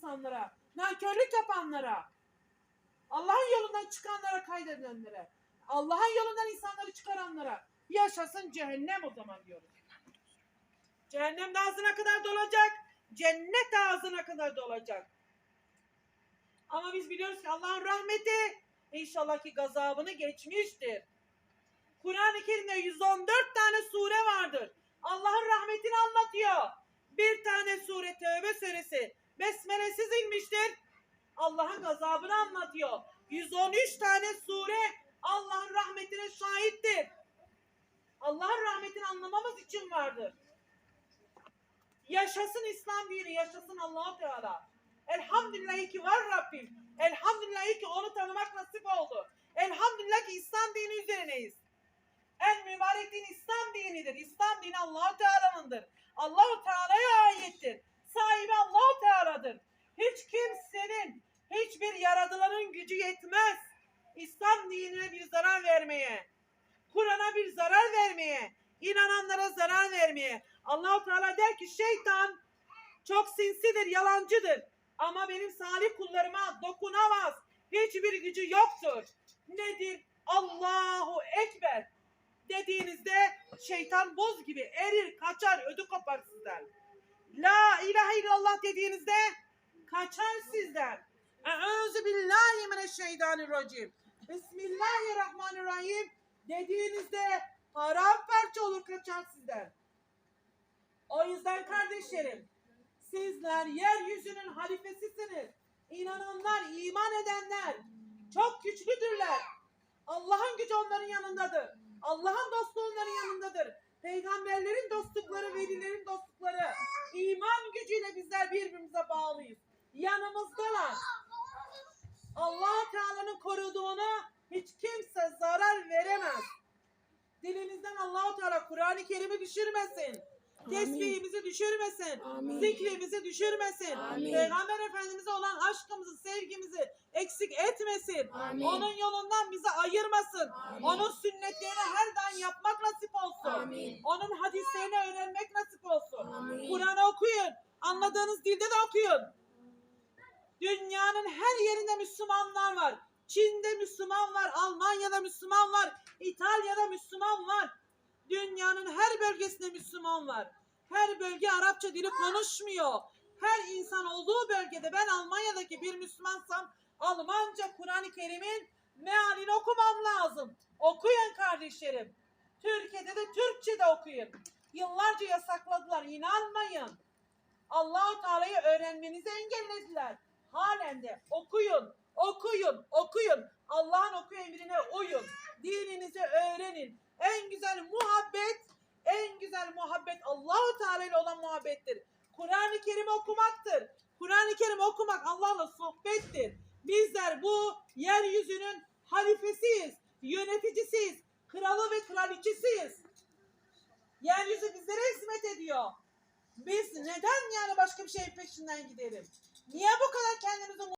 insanlara, nankörlük yapanlara, Allah'ın yolundan çıkanlara, kaydedenlere, Allah'ın yolundan insanları çıkaranlara yaşasın cehennem o zaman diyoruz. Cehennem ağzına kadar dolacak, cennet ağzına kadar dolacak. Ama biz biliyoruz ki Allah'ın rahmeti inşallah ki gazabını geçmiştir. Kur'an-ı Kerim'de 114 tane sure vardır. Allah'ın rahmetini anlatıyor. Bir tane sure Tevbe suresi besmelesiz inmiştir. Allah'ın gazabını anlatıyor. 113 tane sure Allah'ın rahmetine şahittir. Allah'ın rahmetini anlamamız için vardır. Yaşasın İslam dini, yaşasın allah Teala. Elhamdülillah ki var Rabbim. Elhamdülillah ki onu tanımak nasip oldu. Elhamdülillah ki İslam dini üzerineyiz. En mübarek din İslam dinidir. İslam dini allah Teala'nındır. Allahu Teala'ya aittir. Sahibi allah Teala'dır. Hiç kimsenin, hiçbir yaradılanın gücü yetmez. Dinine bir zarar vermeye. Kur'an'a bir zarar vermeye. inananlara zarar vermeye. allah Teala der ki şeytan çok sinsidir, yalancıdır. Ama benim salih kullarıma dokunamaz. Hiçbir gücü yoktur. Nedir? Allahu Ekber dediğinizde şeytan boz gibi erir, kaçar, ödü kopar sizden. La ilahe illallah dediğinizde kaçar sizden. Euzu billahi mineşşeytanirracim. Bismillahirrahmanirrahim dediğinizde paramparça olur kaçar sizden. O yüzden kardeşlerim sizler yeryüzünün halifesisiniz. İnananlar, iman edenler çok güçlüdürler. Allah'ın gücü onların yanındadır. Allah'ın dostluğu onların yanındadır. Peygamberlerin dostlukları, velilerin dostlukları. iman gücüyle bizler birbirimize bağlıyız. Yanımızdalar. Allah Teala'nın koruduğuna hiç kimse zarar veremez. Dilinizden Allahu Teala Kur'an-ı Kerim'i düşürmesin. Tesbihimizi düşürmesin. Amin. Zikrimizi düşürmesin. Amin. Peygamber Efendimiz'e olan aşkımızı, sevgimizi eksik etmesin. Amin. Onun yolundan bizi ayırmasın. Amin. Onun sünnetlerini her daim yapmak nasip olsun. Amin. Onun hadislerini öğrenmek nasip olsun. Amin. Kur'an'ı okuyun. Anladığınız dilde de okuyun. Dünyanın her yerinde Müslümanlar var. Çin'de Müslüman var, Almanya'da Müslüman var, İtalya'da Müslüman var. Dünyanın her bölgesinde Müslüman var. Her bölge Arapça dili konuşmuyor. Her insan olduğu bölgede ben Almanya'daki bir Müslümansam Almanca Kur'an-ı Kerim'in mealini okumam lazım. Okuyun kardeşlerim. Türkiye'de de Türkçe de okuyun. Yıllarca yasakladılar. İnanmayın. Allahu Teala'yı öğrenmenizi engellediler. Halen de okuyun, okuyun, okuyun. Allah'ın oku emrine uyun. Dininizi öğrenin. En güzel muhabbet, en güzel muhabbet Allahu Teala ile olan muhabbettir. Kur'an-ı Kerim okumaktır. Kur'an-ı Kerim okumak Allah'la sohbettir. Bizler bu yeryüzünün halifesiyiz, yöneticisiyiz, kralı ve kraliçesiyiz. Yeryüzü bizlere hizmet ediyor. Biz neden yani başka bir şeyin peşinden gidelim? Niye bu kadar kendimizi